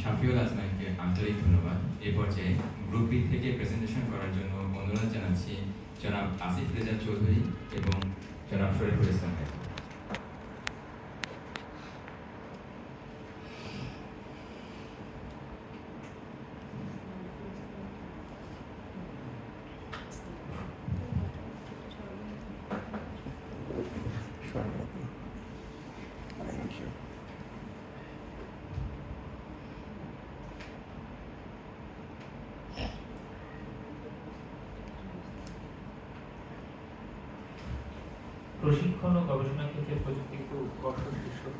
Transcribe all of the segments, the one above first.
শাফিউল আসমানকে আন্তরিক ধন্যবাদ। এ পর্যায়ে গ্রুপ বি থেকে প্রেজেন্টেশন করার জন্য অনুরোধ জানাচ্ছি জনাব আসিফ রেজা চৌধুরী এবং জনাব শরীফুল ইসলামকে প্রশিক্ষণ ও গবেষণা ক্ষেত্রে প্রযুক্তিগত উৎকর্ষ শীর্ষক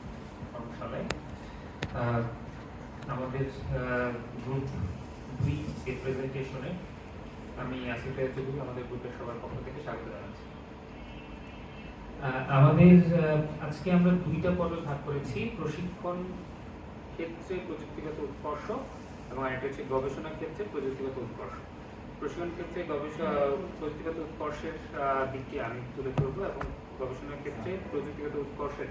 কর্মশালায় আমাদের গ্রুপ দুই এর প্রেজেন্টেশনে আমি আসিফ চৌধুরী আমাদের গ্রুপের সবার পক্ষ থেকে স্বাগত জানাচ্ছি। আমাদের আজকে আমরা দুইটা পর্বে ভাগ করেছি, প্রশিক্ষণ ক্ষেত্রে প্রযুক্তিগত উৎকর্ষ এবং আরেকটা হচ্ছে গবেষণা ক্ষেত্রে প্রযুক্তিগত উৎকর্ষ। প্রশিক্ষণ ক্ষেত্রে গবেষণা, প্রযুক্তিগত উৎকর্ষের দিকটি আমি তুলে ধরবো এবং গবেষণার ক্ষেত্রে প্রযুক্তিগত উৎকর্ষের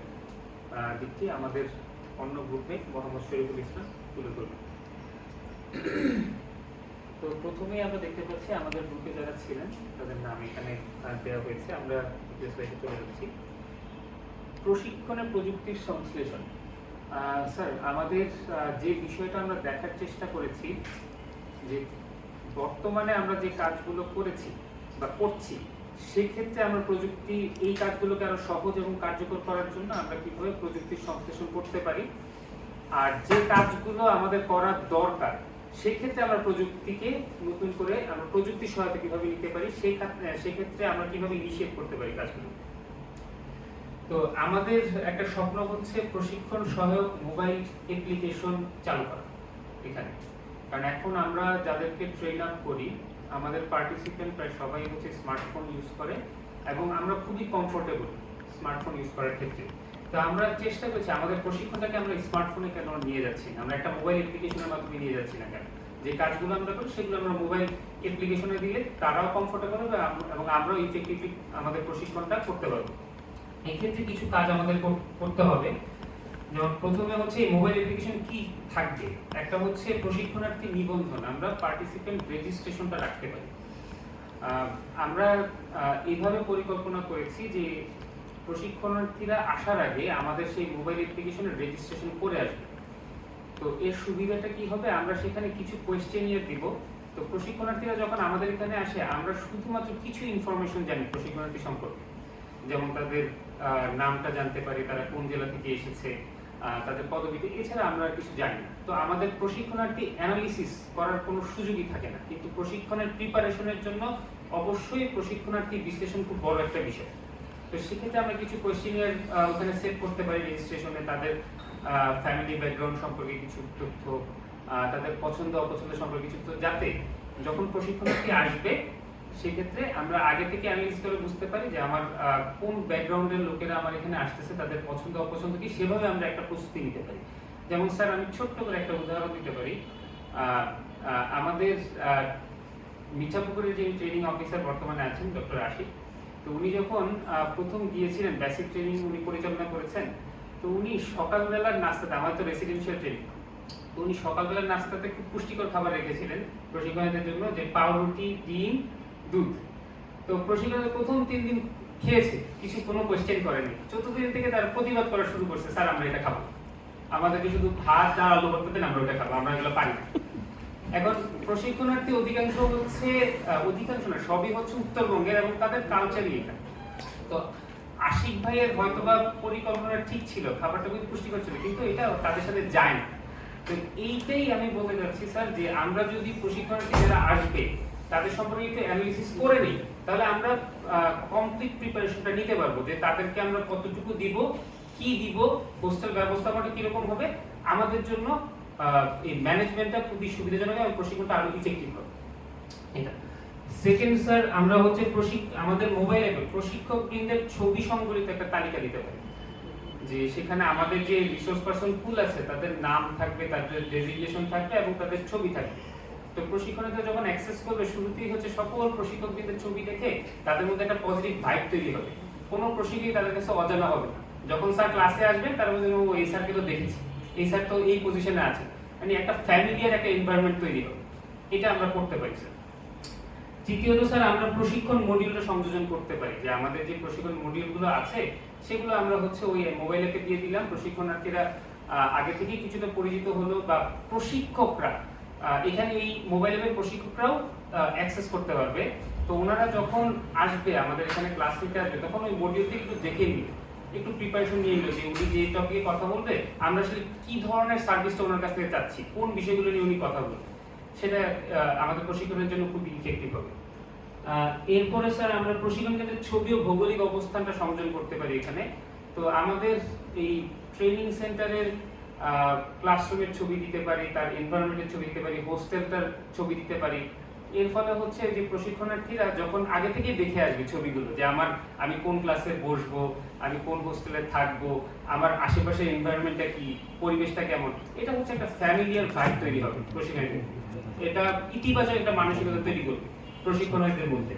দিকটি আমাদের অন্য গ্রুপে মোহাম্মদ শরীফুল ইসলাম তুলে ধরবে তো প্রথমেই আমরা দেখতে পাচ্ছি আমাদের গ্রুপে যারা ছিলেন, তাদের নাম এখানে দেওয়া হয়েছে। আমরা চলে যাচ্ছি। প্রশিক্ষণের প্রযুক্তির সংশ্লেষণ। স্যার, আমাদের যে বিষয়টা আমরা দেখার চেষ্টা করেছি, যে বর্তমানে আমরা যে কাজগুলো করেছি বা করছি সেক্ষেত্রে আমরা প্রযুক্তি, এই কাজগুলোকে আরও সহজ এবং কার্যকর করার জন্য আমরা কীভাবে প্রযুক্তির সংশ্লেষণ করতে পারি? আর যে কাজগুলো আমাদের করার দরকার সেক্ষেত্রে আমরা প্রযুক্তিকে নতুন করে, আমরা প্রযুক্তির সহায়তা কীভাবে নিতে পারি, সেই সেক্ষেত্রে আমরা কীভাবে ইনিশিয়েট করতে পারি কাজগুলো? তো আমাদের একটা স্বপ্ন হচ্ছে প্রশিক্ষণ সহায়ক মোবাইল অ্যাপ্লিকেশন চালু করা এখানে। কারণ এখন আমরা যাদেরকে ট্রেন আপ করি আমাদের পার্টিসিপেন্ট প্রায় সবাই হচ্ছে স্মার্টফোন ইউজ করে এবং আমরা খুবই কমফোর্টেবল স্মার্টফোন ইউজ করার ক্ষেত্রে। তো আমরা চেষ্টা করছি, আমাদের প্রশিক্ষণটাকে আমরা স্মার্টফোনে কেন নিয়ে যাচ্ছি না? আমরা একটা মোবাইল অ্যাপ্লিকেশনের মাধ্যমে নিয়ে যাচ্ছি না কেন? যে কাজগুলো আমরা করি সেগুলো আমরা মোবাইল অ্যাপ্লিকেশনে দিলে তারাও কমফোর্টেবল হবে এবং আমরাও ইফেক্টিভলি আমাদের প্রশিক্ষণটা করতে পারব। এক্ষেত্রে কিছু কাজ আমাদের করতে হবে। প্রথমে হচ্ছে এই মোবাইল অ্যাপ্লিকেশন কি থাকবে? একটা হচ্ছে প্রশিক্ষণার্থী নিবন্ধন আমরা পার্টিসিপেন্ট রেজিস্ট্রেশনটা রাখতে পারি। আমরা আহ, এইভাবে পরিকল্পনা করেছি যে প্রশিক্ষণার্থীরা আসার আগে আমাদের সেই মোবাইল অ্যাপ্লিকেশনের রেজিস্ট্রেশন করে আসবে। তো এর সুবিধাটা কি হবে? আমরা সেখানে কিছু কোয়েশ্চেনিয়ার দিব। তো প্রশিক্ষণার্থীরা যখন আমাদের এখানে আসে আমরা শুধুমাত্র কিছু ইনফরমেশন জানি প্রশিক্ষণার্থী সম্পর্কে। যেমন তাদের নামটা জানতে পারি তারা কোন জেলা থেকে এসেছে। তাদের পদবিতে। এছাড়া আমরা কিছু জানি না। তো আমাদের প্রশিক্ষণার্থী অ্যানালিসিস করার কোনো সুযোগই থাকে না। কিন্তু প্রশিক্ষণের প্রিপারেশনের জন্য অবশ্যই প্রশিক্ষণার্থী বিশ্লেষণ খুব বড় একটা বিষয়। তো সেক্ষেত্রে আমরা কিছু কোয়েশ্চেনিয়ার ওখানে সেট করতে পারি রেজিস্ট্রেশনে তাদের ফ্যামিলি ব্যাকগ্রাউন্ড সম্পর্কে কিছু তথ্য তাদের পছন্দ অপছন্দ সম্পর্কে কিছু। তথ্য যাতে যখন প্রশিক্ষণার্থী আসবে সেক্ষেত্রে আমরা আগে থেকে অ্যানালিস করে বুঝতে পারি যে আমার কোন ব্যাকগ্রাউন্ডের লোকেরা আমার এখানে আসতেছে, তাদের পছন্দ, অপছন্দ কি, সেভাবে আমরা একটা প্রস্তুতি নিতে পারি। যেমন স্যার, আমি ছোট্ট করে একটা উদাহরণ দিতে পারি। আমাদের মিঠাপুকুরের যে ট্রেনিং অফিসার বর্তমানে আছেন, ডক্টর আশিক, তো উনি যখন প্রথম গিয়েছিলেন বেসিক ট্রেনিং উনি পরিচালনা করেছেন, তো উনি সকালবেলার নাস্তাতে, আমার তো রেসিডেন্সিয়াল ট্রেনিং তো উনি সকালবেলার নাস্তাতে খুব পুষ্টিকর খাবার রেখেছিলেন প্রশিক্ষণের জন্য, যে পাউরুটি, ডিম দুধ। তো প্রশিক্ষণের প্রথম তিন দিন খেয়েছে, কিছু কোনো কোয়েশ্চেন করেনি। চতুর্থ দিন থেকে তার প্রতিবাদ করা শুরু করছে, স্যার, আমরা এটা খাব। আমাদেরকে শুধু ভাত, ডাল, আলু ভর্তা দেন, আমরা ওটা খাব, আমরা এগুলো পারি এখন প্রশিক্ষণার্থী অধিকাংশ হচ্ছে অধিকাংশ না, সবই হচ্ছে উত্তরবঙ্গের এবং তাদের কালচারই এটা। তো আশিক ভাইয়ের হয়তোবা পরিকল্পনা ঠিক ছিল, খাবারটা খুব পুষ্টিকর ছিল, কিন্তু এটা তাদের সাথে যায় না। তো এইটাই আমি বলতে চাচ্ছি, স্যার, যে আমরা যদি প্রশিক্ষণার্থী যারা আসবে তাদের সম্পর্কে একটু অ্যানালিসিস করে নিই। তাহলে আমরা কমপ্লিট প্রিপারেশনটা নিতে পারব যে তাদেরকে আমরা কতটুকু দিব, কি দিব হোস্টেল ব্যবস্থাপনাটা কীরকম হবে, আমাদের জন্য এই ম্যানেজমেন্টটা খুবই সুবিধাজনক এবং প্রশিক্ষণটা আরও ইফেক্টিভ হবে। এটা। সেকেন্ড স্যার আমরা হচ্ছে প্রশিক আমাদের মোবাইল অ্যাপে প্রশিক্ষক বৃন্দের ছবি সংবলিত একটা তালিকা দিতে পারি। যে সেখানে আমাদের যে রিসোর্স পারসন পুল আছে, তাদের নাম থাকবে, তাদের ডেজিগনেশন থাকবে এবং তাদের ছবি থাকবে। তো প্রশিক্ষণে যখন অ্যাক্সেস করবে, শুরুতেই হচ্ছে সকল প্রশিক্ষকদের ছবি দেখে তাদের মধ্যে একটা পজিটিভ ভাইব তৈরি হবে। কোনো প্রশিক্ষকই তাদের কাছে অজানা হবে না। যখন স্যার ক্লাসে আসবে, তার মধ্যে ও এই স্যারকে তো দেখেছি। এই স্যার তো এই পজিশনে আছে। মানে একটা ফ্যামিলিয়ার একটা এনভায়রনমেন্ট তৈরি হবে। এটা আমরা করতে পারি স্যার তৃতীয়ত স্যার আমরা প্রশিক্ষণ মডিউলটা সংযোজন করতে পারি। যে আমাদের যে প্রশিক্ষণ মডিউলগুলো আছে, সেগুলো আমরা হচ্ছে ওই মোবাইল অ্যাপে দিয়ে দিলাম। প্রশিক্ষণার্থীরা আগে থেকেই কিছুটা পরিচিত হলো বা প্রশিক্ষকরা এখানে এই মোবাইল অ্যাপের প্রশিক্ষকরাও অ্যাক্সেস করতে পারবে। তো ওনারা যখন আসবে, আমাদের এখানে ক্লাস নিতে আসবে, তখন ওই মডিউলটি একটু দেখে নিবে। একটু প্রিপারেশন নিয়ে নিল যে উনি যে টপিকে কথা বলবে, আমরা আসলে কী ধরনের সার্ভিসটা ওনার কাছ থেকে চাচ্ছি, কোন বিষয়গুলো নিয়ে উনি কথা বলবে। সেটা আমাদের প্রশিক্ষণের জন্য খুব ইফেক্টিভ হবে। এরপরে স্যার আমরা প্রশিক্ষণ কেন্দ্রের ছবি ও ভৌগোলিক অবস্থানটা সংযোজন করতে পারি এখানে। তো আমাদের এই ট্রেনিং সেন্টারের ক্লাসরুমের ছবি দিতে পারি, তার এনভায়রনমেন্টের ছবি দিতে পারি হোস্টেলটার ছবি দিতে পারি। এর ফলে হচ্ছে যে প্রশিক্ষণার্থীরা যখন আগে থেকে দেখে আসবে ছবিগুলো, যে আমার, আমি কোন ক্লাসে বসবো, আমি কোন হোস্টেলে থাকব, আমার আশেপাশের এনভায়রনমেন্টটা কি, পরিবেশটা কেমন, এটা হচ্ছে একটা ফ্যামিলিয়ার ভাইব তৈরি হবে প্রশিক্ষণের এটা ইতিবাচক একটা মানসিকতা তৈরি করবে প্রশিক্ষণার্থীদের মধ্যে।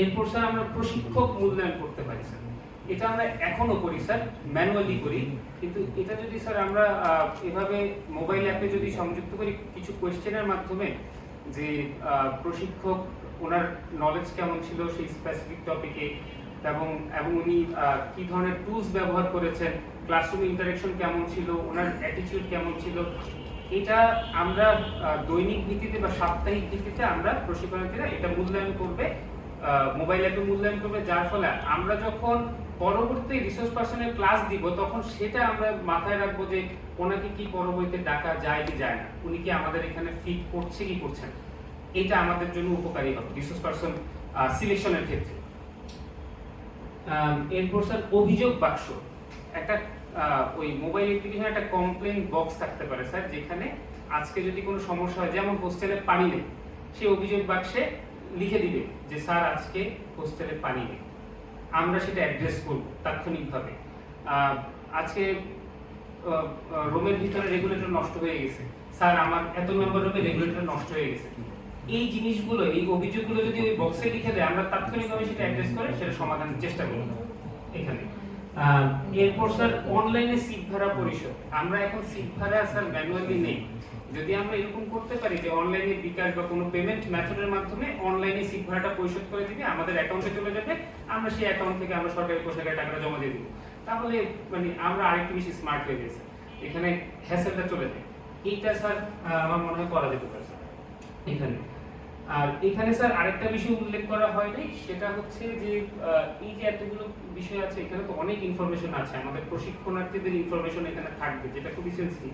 এরপর স্যার আমরা প্রশিক্ষক মূল্যায়ন করতে পারি স্যার এটা আমরা এখনও করি, স্যার, ম্যানুয়ালি করি। কিন্তু এটা যদি, স্যার, আমরা এভাবে মোবাইল অ্যাপে যদি সংযুক্ত করি কিছু কোয়েশ্চেনের মাধ্যমে যে প্রশিক্ষক, ওনার নলেজ কেমন ছিল সেই স্পেসিফিক টপিকে এবং এবং উনি কি ধরনের টুলস ব্যবহার করেছেন ক্লাসরুম ইন্টারেকশন কেমন ছিল, ওনার অ্যাটিটিউড কেমন ছিল, এটা আমরা দৈনিক ভিত্তিতে বা সাপ্তাহিক ভিত্তিতে আমরা প্রশিক্ষণার্থীরা এটা মূল্যায়ন করবে মোবাইল অ্যাপে মূল্যায়ন করবে, যার ফলে আমরা যখন পরবর্তী রিসোর্স পার্সনের ক্লাস দিব, তখন সেটা আমরা মাথায় রাখব যে ওনাকে কি পরবর্তীতে ডাকা যায় কি যায় না। উনি কি আমাদের এখানে ফিট করছে কি করছেন এটা আমাদের জন্য উপকারী হবে রিসোর্স পার্সন সিলেকশনের ক্ষেত্রে। এরপর স্যার অভিযোগ বাক্স। একটা ওই মোবাইল অ্যাপ্লিকেশনে একটা কমপ্লেন বক্স থাকতে পারে স্যার যেখানে আজকে যদি কোনো সমস্যা হয়, যেমন হোস্টেলে পানি নেই, সেই অভিযোগ বাক্সে লিখে দিবে যে, স্যার, আজকে হোস্টেলে পানি নেই। আমরা সেটা অ্যাড্রেস করব তাৎক্ষণিকভাবে। আজকে রুমের ভিতরে রেগুলেটর নষ্ট হয়ে গেছে। স্যার, আমার এত নম্বর রুমে রেগুলেটর নষ্ট হয়ে গেছে। এই জিনিসগুলো, এই অভিযোগগুলো যদি ওই বক্সে লিখে দেয়, আমরা তাৎক্ষণিকভাবে সেটা অ্যাড্রেস করে সেটা সমাধানের চেষ্টা করব এখানে। এরপর, স্যার অনলাইনে সিট ভাড়া পরিশোধ। আমরা এখন সিট ভাড়া, স্যার ম্যানুয়ালি নেই। যদি আমরা এরকম করতে পারি যে অনলাইনে বিকাশ বা কোনো পেমেন্ট মেথডের মাধ্যমে অনলাইনে সিট ভাড়াটা পরিশোধ করে দিবে আমাদের অ্যাকাউন্টে চলে যাবে, আমরা সেই অ্যাকাউন্ট থেকে আমরা সরকারি কোষাগারে টাকাটা জমা দিয়ে দিব। তাহলে মানে আমরা আরেকটু বেশি স্মার্ট হয়ে গেছে। এখানে হ্যাসেলটা চলে যায়। এইটা স্যার আমার মনে হয় করা যেতে পারে এখানে। আর এখানে স্যার আরেকটা বিষয় উল্লেখ করা হয়নি সেটা হচ্ছে যে এই যে এতগুলো বিষয় আছে, এখানে তো অনেক ইনফরমেশন আছে। আমাদের প্রশিক্ষণার্থীদের ইনফরমেশন এখানে থাকবে, যেটা খুবই সেন্সিটিভ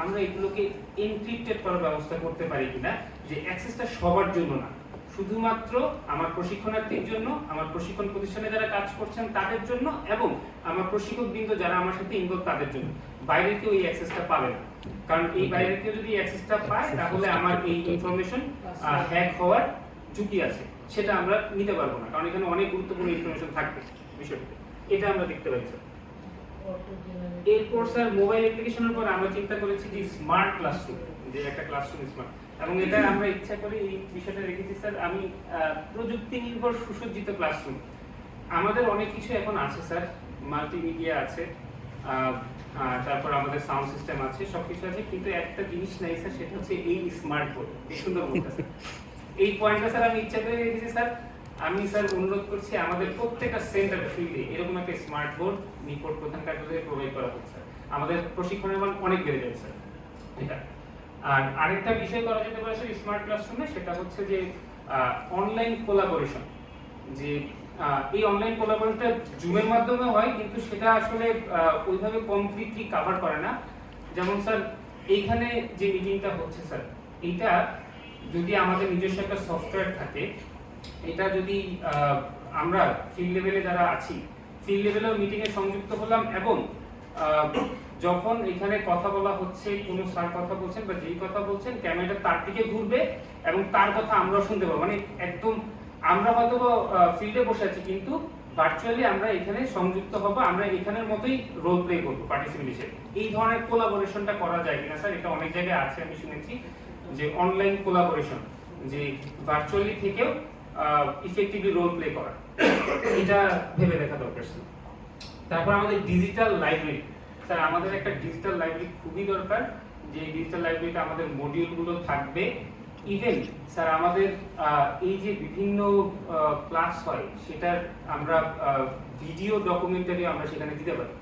আমরা এগুলোকে এনক্রিপ্টেড করার ব্যবস্থা করতে পারি কিনা যে অ্যাক্সেসটা সবার জন্য না। শুধুমাত্র আমার প্রশিক্ষণার্থীর জন্য আমার প্রশিক্ষণ প্রতিষ্ঠানে যারা কাজ করছেন তাদের জন্য এবং আমার প্রশিক্ষক বৃন্দ যারা আমার সাথে ইনভলভ তাদের জন্য। বাইরের কেউ এই অ্যাক্সেসটা পাবে না। কারণ এই বাইরের কেউ যদি অ্যাক্সেসটা পায় তাহলে আমার এই ইনফরমেশন হ্যাক হওয়ার ঝুঁকি আছে। সেটা আমরা নিতে পারব না কারণ এখানে অনেক গুরুত্বপূর্ণ ইনফরমেশন থাকবে বিষয়টিতে। এটা আমরা দেখতে স্যার এরপর স্যার মোবাইল অ্যাপ্লিকেশনের পর আমরা চিন্তা করেছি যে স্মার্ট ক্লাসরুম, যে একটা ক্লাসরুম স্মার্ট। এবং এটা আমরা ইচ্ছা করে এই বিষয়টা রেখেছি স্যার। আমি প্রযুক্তি নির্ভর সুসজ্জিত ক্লাসরুম। আমাদের অনেক কিছু এখন আছে স্যার। মাল্টিমিডিয়া আছে তারপর আমাদের সাউন্ড সিস্টেম আছে, সবকিছু আছে। কিন্তু একটা জিনিস নাই স্যার, সেটা হচ্ছে এই স্মার্ট বোর্ড এই সুন্দর স্যার। এই পয়েন্টটা স্যার আমি ইচ্ছা করে রেখেছি স্যার। আমি স্যার অনুরোধ করছি, আমাদের প্রত্যেকটা সেন্টার ফিল্ডে এরকম একটা স্মার্ট বোর্ড নিকট প্রধান কার্যালয়ে প্রোভাইড করা হচ্ছে আমাদের প্রশিক্ষণের মান অনেক বেড়ে যাবে, স্যার। আর আরেকটা বিষয় করা যেতে পারে স্মার্ট ক্লাসরুমে সেটা হচ্ছে যে অনলাইন কোলাবোরেশন যে এই অনলাইন কোলাবোরেশনটা জুমের মাধ্যমে হয়, কিন্তু সেটা আসলে ওইভাবে কমপ্লিটলি কভার করে না। যেমন, স্যার, এইখানে যে মিটিংটা হচ্ছে, স্যার, এইটা যদি আমাদের নিজস্ব একটা সফটওয়্যার থাকে এটা যদি আমরা ফিল্ড লেভেলে যারা আছি ফিল্ড লেভেলেও মিটিংয়ে সংযুক্ত হলাম এবং যখন এখানে কথা বলা হচ্ছে, কোনো স্যার কথা বলছেন বা যেই কথা বলছেন ক্যামেরাটা তার দিকে ঘুরবে এবং তার কথা আমরা শুনতে পাবো। মানে একদম আমরা হয়তো ফিল্ডে বসে আছি, কিন্তু ভার্চুয়ালি আমরা এখানে সংযুক্ত হব, আমরা এখানের মতোই রোল প্লে করব পার্টিসিপেন্ট এই ধরনের কোলাবোরেশনটা করা যায় কিনা স্যার এটা অনেক জায়গায় আছে, আমি শুনেছি যে অনলাইন কোলাবোরেশন যে ভার্চুয়ালি থেকেও ইফেক্টিভলি রোল প্লে করা। এটা ভেবে দেখা দরকার স্যার তারপর আমাদের ডিজিটাল লাইব্রেরি স্যার, আমাদের একটা ডিজিটাল লাইব্রেরি খুবই দরকার, যে ডিজিটাল লাইব্রেরিতে আমাদের মডিউলগুলো থাকবে। ইভেন স্যার, আমাদের এই যে বিভিন্ন ক্লাস হয়, সেটার আমরা ভিডিও ডকুমেন্টারি আমরা সেখানে দিতে পারি।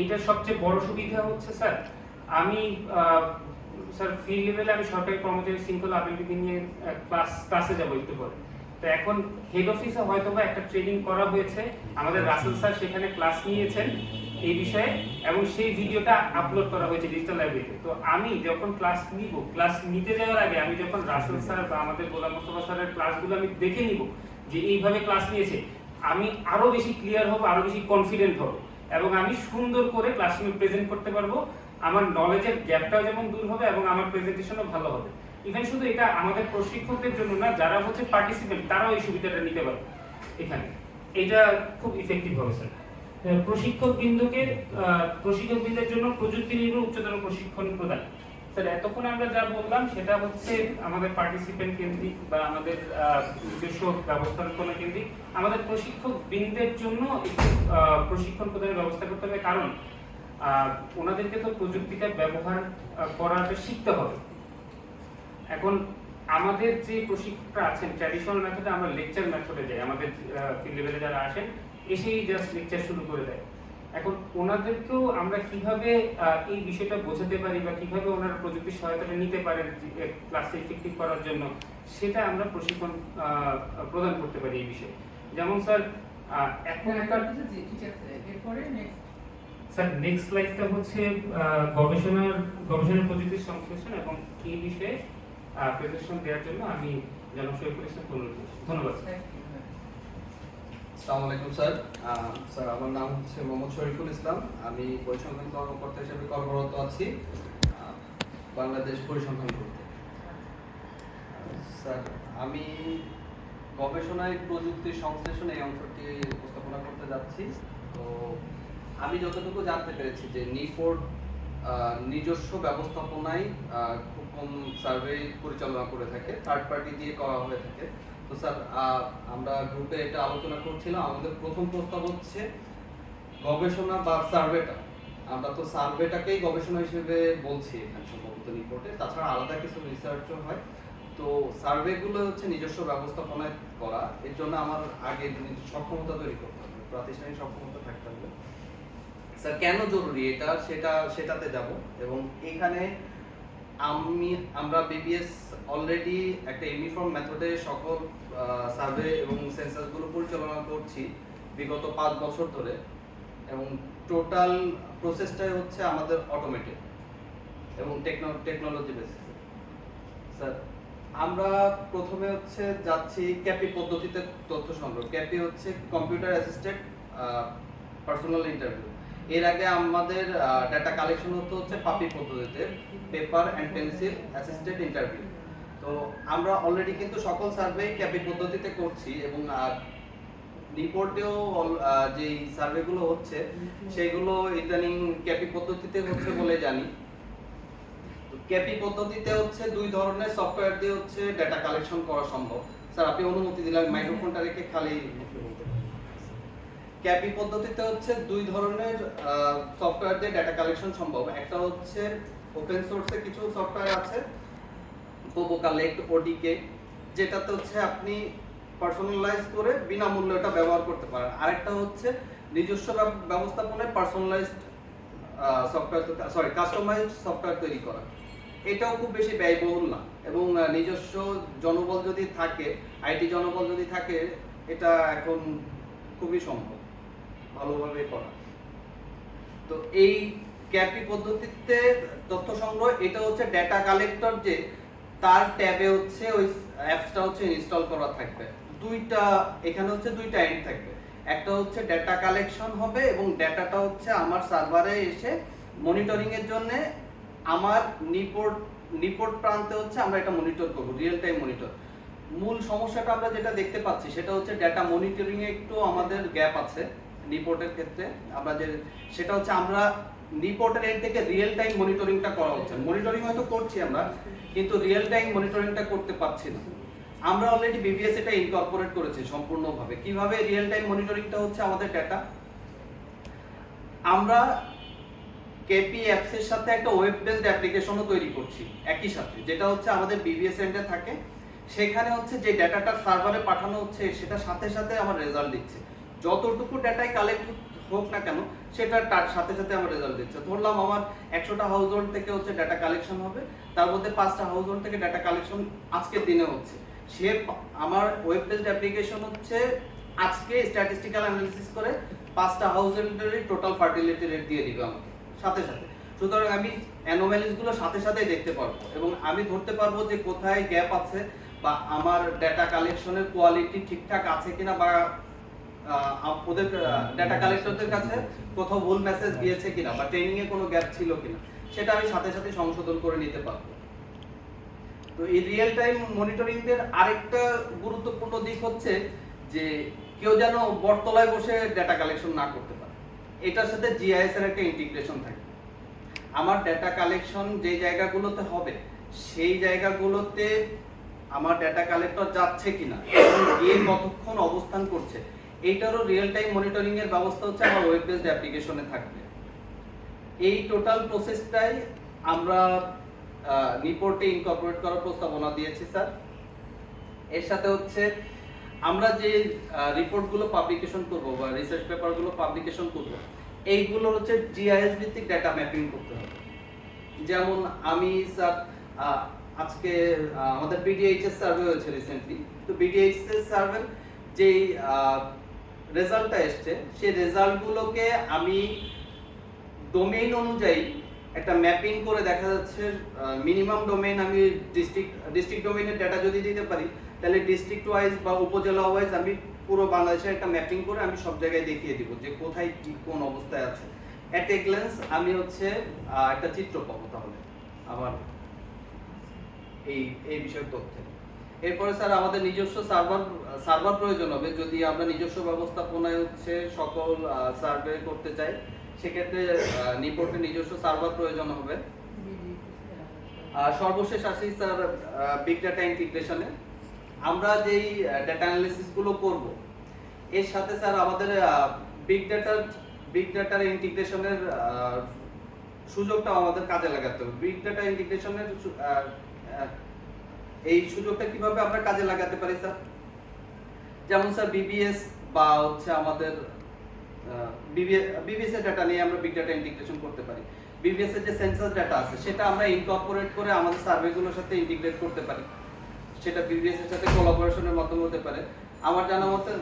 এটার সবচেয়ে বড় সুবিধা হচ্ছে, স্যার, আমি স্যার ফিল্ড লেভেলে আমি সরকারি কর্মচারী শৃঙ্খলা আবেদন নিয়ে ক্লাস ক্লাসে যাব একটু পরে তো এখন হেড অফিসে হয়তো বা একটা ট্রেনিং করা হয়েছে। আমাদের রাসেল স্যার সেখানে ক্লাস নিয়েছেন এই বিষয়ে, এবং সেই ভিডিওটা আপলোড করা হয়েছে ডিজিটাল লাইব্রেরিতে তো। আমি যখন ক্লাস নিব ক্লাস নিতে যাওয়ার আগে আমি যখন রাসেল স্যার বা আমাদের গোলাম মোস্তফা স্যারের ক্লাসগুলো আমি দেখে নিব যে এইভাবে ক্লাস নিয়েছে, আমি আরও বেশি ক্লিয়ার হব আরও বেশি কনফিডেন্ট হব, এবং আমি সুন্দর করে ক্লাসরুমে প্রেজেন্ট করতে পারব। আমার নলেজের গ্যাপটাও যেমন দূর হবে এবং আমার প্রেজেন্টেশনও ভালো হবে। ইভেন শুধু এটা আমাদের প্রশিক্ষকদের জন্য না, যারা হচ্ছে পার্টিসিপেন্ট তারাও এই সুবিধাটা নিতে পারে এখানে। এটা খুব ইফেক্টিভ হবে স্যার প্রশিক্ষক বিন্দুকে প্রশিক্ষক বৃন্দের জন্য প্রযুক্তি নির্ভর উচ্চতর প্রশিক্ষণ প্রদান। স্যার, এতক্ষণ আমরা যা বললাম, সেটা হচ্ছে আমাদের পার্টিসিপেন্ট কেন্দ্রিক বা আমাদের নিজস্ব ব্যবস্থাপনা কেন্দ্রিক। আমাদের প্রশিক্ষক বৃন্দের জন্য একটু প্রশিক্ষণ প্রদানের ব্যবস্থা করতে হবে। কারণ ওনাদেরকে তো প্রযুক্তিটা ব্যবহার করাটা শিখতে হবে। এখন আমাদের যে প্রশিক্ষকরা আছেন ট্র্যাডিশনাল মেথডে আমরা লেকচার মেথডে যাই আমাদের ফিল্ড লেভেলে যারা আসেন এসেই জাস্ট লেকচার শুরু করে দেয়। এখন ওনাদেরকেও আমরা কীভাবে এই বিষয়টা বোঝাতে পারি বা কীভাবে ওনারা প্রযুক্তির সহায়তাটা নিতে পারেন ক্লাসে ইফেক্টিভ করার জন্য সেটা আমরা প্রশিক্ষণ প্রদান করতে পারি এই বিষয়ে। যেমন স্যার আহ, এখনকার এরপরে নেক্সট স্যার নেক্সট স্লাইডটা হচ্ছে গবেষণার গবেষণার গবেষণা প্রযুক্তির সংশ্লেষণ এবং এই বিষয়ে প্রেজেন্টেশন দেওয়ার জন্য আমি জনাব শহীদুল ইসলাম অনুরোধ করছি ধন্যবাদ আসসালামু আলাইকুম, স্যার। স্যার, আমার নাম হচ্ছে মোহাম্মদ শরীফুল ইসলাম। আমি পরিসংখ্যান কর্মকর্তা হিসেবে কর্মরত আছি বাংলাদেশ পরিসংখ্যান করতে স্যার, আমি গবেষণায় প্রযুক্তির সংশ্লেষণ এই অংশটি উপস্থাপনা করতে যাচ্ছি। তো আমি যতটুকু জানতে পেরেছি যে নিফোর্ড নিজস্ব ব্যবস্থাপনায় খুব কম সার্ভে পরিচালনা করে থাকে থার্ড পার্টি দিয়ে করা হয়ে থাকে। তো স্যার আমরা গ্রুপে এটা আলোচনা করছিলাম। আমাদের প্রথম প্রস্তাব হচ্ছে গবেষণা বা সার্ভেটা আমরা তো সার্ভেটাকেই গবেষণা হিসেবে বলছি এখানে সম্ভবত রিপোর্টে তাছাড়া আলাদা কিছু রিসার্চও হয়। তো সার্ভেগুলো হচ্ছে নিজস্ব ব্যবস্থাপনায় করা। এর জন্য আমার আগে সক্ষমতা তৈরি করতে হবে। প্রাতিষ্ঠানিক সক্ষমতা স্যার, কেন জরুরি এটা? সেটা, সেটাতে যাব। এবং এখানে আমি, আমরা বিবিএস অলরেডি একটা ইউনিফর্ম মেথডে সকল সার্ভে এবং সেন্সাসগুলো পরিচালনা করছি বিগত পাঁচ বছর ধরে। এবং টোটাল প্রসেসটাই হচ্ছে আমাদের অটোমেটেড এবং টেকনো টেকনোলজি বেসিসে স্যার, আমরা প্রথমে হচ্ছে যাচ্ছি ক্যাপি পদ্ধতিতে তথ্য সংগ্রহ। ক্যাপি হচ্ছে কম্পিউটার অ্যাসিস্টেড পার্সোনাল ইন্টারভিউ এর আগে আমাদের ডাটা কালেকশন হতো হচ্ছে পাপি পদ্ধতিতে paper and pencil assisted interview তো আমরা অলরেডি কিন্তু সকল সার্ভে ক্যাপি পদ্ধতিতে করছি এবং রিপোর্টেও যে সার্ভেগুলো হচ্ছে, সেগুলো ইদানিং ক্যাপি পদ্ধতিতে হচ্ছে বলে জানি। ক্যাপি পদ্ধতিতে হচ্ছে দুই ধরনের সফটওয়্যার দিয়ে হচ্ছে ডেটা কালেকশন করা সম্ভব। স্যার, আপনি অনুমতি দিলেন মাইক্রোফোনটা রেখে খালি ক্যাপি পদ্ধতিতে হচ্ছে দুই ধরনের সফটওয়্যার দিয়ে ডেটা কালেকশন সম্ভব। একটা হচ্ছে ওপেন সোর্সে কিছু সফটওয়্যার আছে কোবো কালেক্ট ওডিকে যেটাতে হচ্ছে আপনি পার্সোনালাইজ করে বিনামূল্যে এটা ব্যবহার করতে পারেন। আরেকটা হচ্ছে নিজস্ব ব্যবস্থাপনায় personalised software sorry customised software তৈরি করা। এটাও খুব বেশি ব্যয়বহুল না এবং নিজস্ব জনবল যদি থাকে আইটি জনবল যদি থাকে, এটা এখন খুবই সম্ভব। ভালোভাবে করা। তো এই ক্যাপি পদ্ধতিতে তথ্য সংগ্রহ, এটা হচ্ছে ডেটা কালেক্টর যে তার ট্যাবে হচ্ছে ওই অ্যাপসটা হচ্ছে ইনস্টল করা থাকবে। দুইটা, এখানে হচ্ছে দুইটা এন্ড থাকবে। একটা হচ্ছে ডেটা কালেকশন হবে এবং ডেটাটা হচ্ছে আমার সার্ভারে এসে মনিটরিং এর জন্য আমার নিপোর্ট নিপোর্ট প্রান্তে হচ্ছে আমরা এটা মনিটর করব রিয়েল টাইম মনিটর মূল সমস্যাটা আমরা যেটা দেখতে পাচ্ছি, সেটা হচ্ছে ডেটা মনিটরিং এ একটু আমাদের গ্যাপ আছে। রিপোর্টের ক্ষেত্রে আমরা যে, সেটা হচ্ছে আমরা রিপোর্টের এন্ড থেকে রিয়েল টাইম মনিটরিংটা করা হচ্ছে। মনিটরিং হয়তো করছি আমরা, কিন্তু রিয়েল টাইম মনিটরিংটা করতে পারছি না। আমরা অলরেডি বিবিএস এটা ইনকর্পোরেট করেছি সম্পূর্ণভাবে। কীভাবে রিয়েল টাইম মনিটরিংটা হচ্ছে আমাদের ডেটা আমরা কেপি অ্যাপস এর সাথে একটা ওয়েব বেসড অ্যাপ্লিকেশনও তৈরি করছি, একই সাথে, যেটা হচ্ছে আমাদের বিবিএস এন্ডে থাকে। সেখানে হচ্ছে যে ডেটাটা সার্ভারে পাঠানো হচ্ছে, সেটা সাথে সাথে আমার রেজাল্ট দিচ্ছে। যতটুকু ডাটাই কালেক্ট হোক না কেন সেটা তার সাথে সাথে আমার রেজাল্ট দিচ্ছে। ধরলাম আমার একশোটা হাউস হোল্ড থেকে হচ্ছে ডাটা কালেকশন হবে, তার মধ্যে পাঁচটা হাউস হোল্ড থেকে ডাটা কালেকশন আজকের দিনে হচ্ছে। সে আমার ওয়েব বেসড অ্যাপ্লিকেশন হচ্ছে আজকে স্ট্যাটিস্টিক্যাল অ্যানালিসিস করে পাঁচটা হাউস হোল্ডের টোটাল ফার্টিলিটি রেট দিয়ে দিবে আমাকে, সাথে সাথে। সুতরাং আমি অ্যানোম্যালিসগুলো সাথে সাথেই দেখতে পারব এবং আমি ধরতে পারব যে কোথায় গ্যাপ আছে বা আমার ডাটা কালেকশনের কোয়ালিটি ঠিকঠাক আছে কিনা বা ওদের ডাটা কালেক্টরদের কাছে কোথাও ভুল মেসেজ দিয়েছে কিনা বা ট্রেনিং এ কোনো গ্যাপ ছিল কিনা, সেটা আমি সাথে সাথে সংশোধন করে নিতে পারব। তো এই রিয়েল টাইম মনিটরিং এর আরেকটা গুরুত্বপূর্ণ দিক হচ্ছে যে কেউ যেন বটতলায় বসে ডাটা কালেকশন না করতে পারে। এটার সাথে জিআইএস এর একটা ইন্টিগ্রেশন থাকে। আমার ডাটা কালেকশন যে জায়গাগুলোতে হবে, সেই জায়গাগুলোতে আমার ডাটা কালেক্টর যাচ্ছে কিনা গিয়ে কতক্ষণ অবস্থান করছে এইটারও রিয়েল টাইম মনিটরিং এর ব্যবস্থা হচ্ছে আমার ওয়েব বেসড অ্যাপ্লিকেশনে থাকবে। এই টোটাল প্রসেসটাই আমরা রিপোর্টে ইনকর্পোরেট করার প্রস্তাবনা দিয়েছি স্যার এর সাথে হচ্ছে, আমরা যে রিপোর্টগুলো পাবলিকেশন করব বা রিসার্চ পেপারগুলো পাবলিকেশন করব, এইগুলো হচ্ছে জিআইএস ভিত্তিক ডাটা ম্যাপিং করতে হবে। যেমন আমি স্যার আজকে আমাদের বিডিএইচএস সার্ভে হয়েছে রিসেন্টলি তো বিডিএইচএস সার্ভে যেই রেজাল্টটা এসছে। সেই রেজাল্টগুলোকে আমি ডোমেইন অনুযায়ী একটা ম্যাপিং করে দেখা যাচ্ছে মিনিমাম ডোমেইন আমি ডিস্ট্রিক্ট ডিস্ট্রিক্ট ডোমেইনের ডাটা যদি দিতে পারি, তাহলে ডিস্ট্রিক্ট ওয়াইজ বা উপজেলা ওয়াইজ আমি পুরো বাংলাদেশে একটা ম্যাপিং করে আমি সব জায়গায় দেখিয়ে দিব যে কোথায় কি, কোন অবস্থায় আছে। অ্যাট এ গ্ল্যান্স আমি হচ্ছে একটা চিত্র পাবো তাহলে, আমার এই এই বিষয়ক তথ্যে। এরপরে স্যার, আমাদের নিজস্ব সার্ভার সার্ভার প্রয়োজন হবে। যদি আমরা নিজস্ব ব্যবস্থাপনায় হচ্ছে সকল সার্ভে করতে চাই, সেক্ষেত্রে নিপোর্টে নিজস্ব সার্ভার প্রয়োজন হবে। আর সর্বশেষ আসি স্যার বিগ ডাটা ইন্টিগ্রেশনে আমরা যেই ডাটা অ্যানালিসিসগুলো করব, এর সাথে স্যার আমাদের বিগ ডাটার বিগ ডাটার ইন্টিগ্রেশনের সুযোগটা আমাদের কাজে লাগাতে হবে। বিগ ডাটা ইন্টিগ্রেশনের এই সুযোগটা কীভাবে আমরা কাজে লাগাতে পারি স্যার? যেমন স্যার বিবিএস বা হচ্ছে আমাদের বিবিএস এর ডাটা নিয়ে আমরা বিগ ডাটা ইন্টিগ্রেশন করতে পারি। বিবিএস এর যে সেন্সাস ডাটা আছে সেটা আমরা ইনকর্পোরেট করে আমাদের সার্ভেগুলোর সাথে ইন্টিগ্রেট করতে পারি। সেটা বিবিএস এর সাথে কোলাবোরেশনের মাধ্যমে হতে পারে। আমার জানা মতে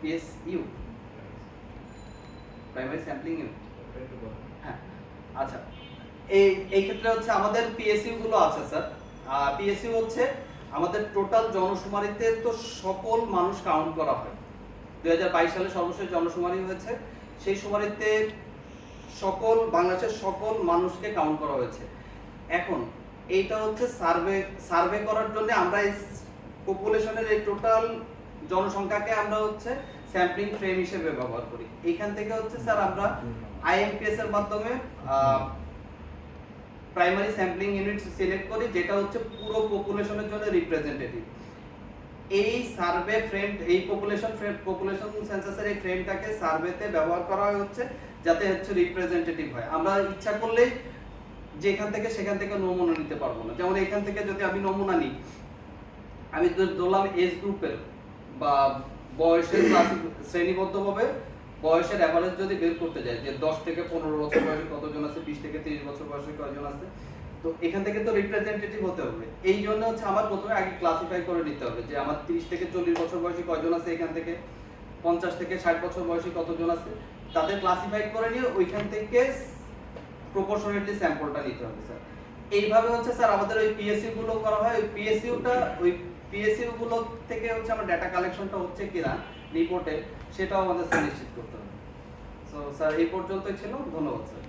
পিএসইউ প্রাইমারি স্যাম্পলিং ইউনিট হ্যাঁ। আচ্ছা। এই এই ক্ষেত্রে হচ্ছে আমাদের পিএসইউ গুলো আছে স্যার। পিএসইউ হচ্ছে আমাদের টোটাল জনশুমারিতে তো সকল মানুষ কাউন্ট করা হয়। দু হাজার বাইশ সালে সর্বশেষ জনশুমারি হয়েছে। সেই শুমারিতে সকল বাংলাদেশের সকল মানুষকে কাউন্ট করা হয়েছে। এখন এইটা হচ্ছে সার্ভে সার্ভে করার জন্য আমরা এই পপুলেশনের এই টোটাল জনসংখ্যাকে আমরা হচ্ছে স্যাম্পলিং ফ্রেম হিসেবে ব্যবহার করি। এইখান থেকে হচ্ছে স্যার আমরা আইএমপিএস এর মাধ্যমে প্রাইমারি স্যাম্পলিং ইউনিট সিলেক্ট করি যেটা হচ্ছে পুরো পপুলেশনের জন্য রিপ্রেজেন্টেটিভ এই সার্ভে ফ্রেম এই পপুলেশন ফ্রেম পপুলেশন সেন্সাসের এই ফ্রেমটাকে সার্ভেতে ব্যবহার করা হচ্ছে যাতে হচ্ছে রিপ্রেজেন্টেটিভ হয়। আমরা ইচ্ছা করলেই যেখান থেকে সেখান থেকে নমুনা নিতে পারব না। যেমন এখান থেকে যদি আমি নমুনা নিই, আমি ধর- ধরলাম এজ গ্রুপের বা বয়সের শ্রেণীবদ্ধভাবে বয়সের অ্যাভারেজ যদি বের করতে যাই, যে দশ থেকে পনেরো বছর বয়সে কতজন আছে, বিশ থেকে তিরিশ বছর বয়সে কয়জন আছে, তো এখান থেকে তো রিপ্রেজেন্টেটিভ হতে হবে। এই জন্য হচ্ছে আমার প্রথমে আগে ক্লাসিফাই করে নিতে হবে যে আমার তিরিশ থেকে চল্লিশ বছর বয়সী কয়জন আছে এখান থেকে, পঞ্চাশ থেকে ষাট বছর বয়সী কতজন আছে, তাদের ক্লাসিফাই করে নিয়ে ওইখান থেকে প্রপোর্শনেটলি স্যাম্পলটা নিতে হবে স্যার এইভাবে হচ্ছে স্যার আমাদের ওই পিএসইউ গুলো করা হয়। ওই পিএসইউটা ওই পিএসইউ গুলো থেকে হচ্ছে আমার ডাটা কালেকশনটা হচ্ছে কিনা রিপোর্টে সেটাও আমাদের সুনিশ্চিত করতে হবে। তো স্যার এই পর্যন্তই ছিল। ধন্যবাদ স্যার